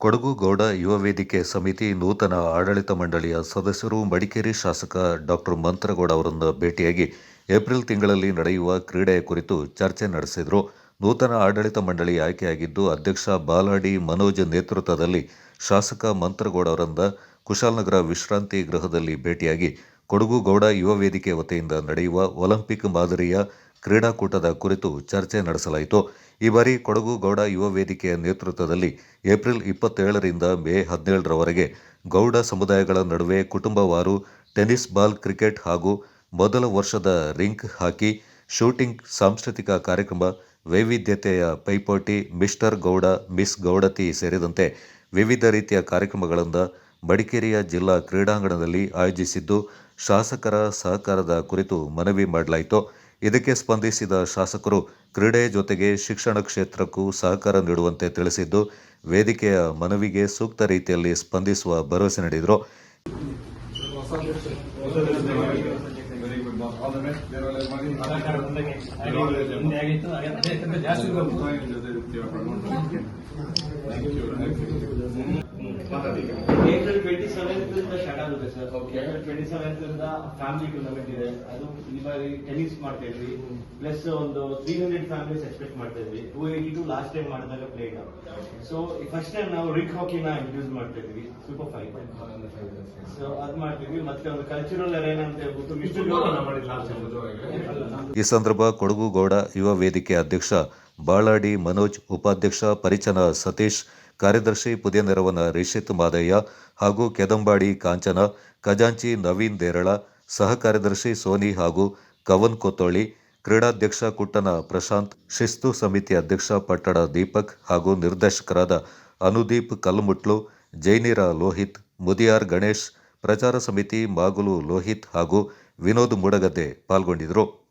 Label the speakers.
Speaker 1: ಕೊಡಗು ಗೌಡ ಯುವ ವೇದಿಕೆ ಸಮಿತಿ ನೂತನ ಆಡಳಿತ ಮಂಡಳಿಯ ಸದಸ್ಯರು ಮಡಿಕೇರಿ ಶಾಸಕ ಡಾಕ್ಟರ್ ಮಂತ್ರಗೌಡ ಅವರನ್ನು ಭೇಟಿಯಾಗಿ ಏಪ್ರಿಲ್ ತಿಂಗಳಲ್ಲಿ ನಡೆಯುವ ಕ್ರೀಡೆಯ ಕುರಿತು ಚರ್ಚೆ ನಡೆಸಿದರು. ನೂತನ ಆಡಳಿತ ಮಂಡಳಿ ಆಯ್ಕೆಯಾಗಿದ್ದು, ಅಧ್ಯಕ್ಷ ಬಾಲಾಡಿ ಮನೋಜ್ ನೇತೃತ್ವದಲ್ಲಿ ಶಾಸಕ ಮಂತ್ರಗೌಡ ಅವರಿಂದ ಕುಶಾಲನಗರ ವಿಶ್ರಾಂತಿ ಗೃಹದಲ್ಲಿ ಭೇಟಿಯಾಗಿ ಕೊಡಗು ಗೌಡ ಯುವ ವೇದಿಕೆ ವತಿಯಿಂದ ನಡೆಯುವ ಒಲಿಂಪಿಕ್ ಮಾದರಿಯ ಕ್ರೀಡಾಕೂಟದ ಕುರಿತು ಚರ್ಚೆ ನಡೆಸಲಾಯಿತು. ಈ ಬಾರಿ ಕೊಡಗು ಗೌಡ ಯುವ ವೇದಿಕೆಯ ನೇತೃತ್ವದಲ್ಲಿ ಏಪ್ರಿಲ್ ಇಪ್ಪತ್ತೇಳರಿಂದ ಮೇ ಹದಿನೇಳರವರೆಗೆ ಗೌಡ ಸಮುದಾಯಗಳ ನಡುವೆ ಕುಟುಂಬವಾರು ಟೆನಿಸ್ ಬಾಲ್ ಕ್ರಿಕೆಟ್ ಹಾಗೂ ಮೊದಲ ವರ್ಷದ ರಿಂಕ್ ಹಾಕಿ ಶೂಟಿಂಗ್ ಸಾಂಸ್ಕೃತಿಕ ಕಾರ್ಯಕ್ರಮ ವೈವಿಧ್ಯತೆಯ ಪೈಪೋಟಿ ಮಿಸ್ಟರ್ ಗೌಡ, ಮಿಸ್ ಗೌಡತಿ ಸೇರಿದಂತೆ ವಿವಿಧ ರೀತಿಯ ಕಾರ್ಯಕ್ರಮಗಳನ್ನು ಮಡಿಕೇರಿಯ ಜಿಲ್ಲಾ ಕ್ರೀಡಾಂಗಣದಲ್ಲಿ ಆಯೋಜಿಸಿದ್ದು ಶಾಸಕರ ಸಹಕಾರದ ಕುರಿತು ಮನವಿ ಮಾಡಲಾಯಿತು. ಇದಕ್ಕೆ ಸ್ಪಂದಿಸಿದ ಶಾಸಕರು ಕ್ರೀಡೆ ಜೊತೆಗೆ ಶಿಕ್ಷಣ ಕ್ಷೇತ್ರಕ್ಕೂ ಸಹಕಾರ ನೀಡುವಂತೆ ತಿಳಿಸಿದ್ದು, ವೇದಿಕೆಯ ಮನವಿಗೆ ಸೂಕ್ತ ರೀತಿಯಲ್ಲಿ ಸ್ಪಂದಿಸುವ ಭರವಸೆ ನೀಡಿದರು.
Speaker 2: ಟ್ವೆಂಟಿ ಸೆವೆಂತ್ ಇಂದ ಸ್ಟಾರ್ಟ್ ಆಗುತ್ತೆ ಸರ್ ಏಪ್ರಿಲ್ ಟ್ವೆಂಟಿ ಸೆವೆಂತ್ ಇಂದ ಫ್ಯಾಮಿಲಿ ಟೂರ್ನಮೆಂಟ್ ಇದೆ. ಅದು ಈ ಬಾರಿ ಟೆನ್ನಿಸ್ ಮಾಡ್ತಾ ಇದ್ವಿ. ಪ್ಲಸ್ ಒಂದು ತ್ರೀ ಹಂಡ್ರೆಡ್ ಫ್ಯಾಮಿಲೀಸ್ ಎಕ್ಸ್ಪೆಕ್ಟ್ ಮಾಡ್ತಾ ಇದ್ವಿ. Two eighty two last time ಮಾಡಿದಾಗ ಪ್ಲೇಡ್ ಸೊ ಫಸ್ಟ್ ಟೈಮ್ ನಾವು ರಿಕ್ ಹಾಕಿನ ಇಂಟ್ರೂಸ್ ಮಾಡ್ತಾ ಇದ್ವಿ. ಸೂಪರ್ ಫೈವ್ ಸೊ ಅದ್ ಮಾಡ್ತಿದ್ವಿ. ಮತ್ತೆ ಒಂದು ಕಲ್ಚರಲ್ ಅರೇನ್ ಅಂತ ಹೇಳ್ಬಿಟ್ಟು ಮಿಸ್ಟರ್
Speaker 1: ಈ ಸಂದರ್ಭ ಕೊಡಗು ಗೌಡ ಯುವ ವೇದಿಕೆ ಅಧ್ಯಕ್ಷ ಬಾಳಾಡಿ ಮನೋಜ್ ಉಪಾಧ್ಯಕ್ಷ ಪರಿಚನ ಸತೀಶ್ ಕಾರ್ಯದರ್ಶಿ ಪುದಿಯ ನೆರವನ ರಿಷಿತ್ ಮಾದಯ್ಯ ಹಾಗೂ ಕೆದಂಬಾಡಿ ಕಾಂಚನ, ಖಜಾಂಚಿ ನವೀನ್ ದೇರಳ, ಸಹ ಕಾರ್ಯದರ್ಶಿ ಸೋನಿ ಹಾಗೂ ಕವನ್ ಕೊತ್ತೋಳಿ ಕ್ರೀಡಾಧ್ಯಕ್ಷ ಕುಟ್ಟನ ಪ್ರಶಾಂತ್, ಶಿಸ್ತು ಸಮಿತಿ ಅಧ್ಯಕ್ಷ ಪಟ್ಟಣ ದೀಪಕ್ ಹಾಗೂ ನಿರ್ದೇಶಕರಾದ ಅನುದೀಪ್ ಕಲ್ಮುಟ್ಲು, ಜೈನಿರ ಲೋಹಿತ್, ಮುದಿಯಾರ್ ಗಣೇಶ್, ಪ್ರಚಾರ ಸಮಿತಿ ಮಾಗುಲು ಲೋಹಿತ್ ಹಾಗೂ ವಿನೋದ್ ಮೂಡಗದ್ದೆ ಪಾಲ್ಗೊಂಡಿದ್ದರು.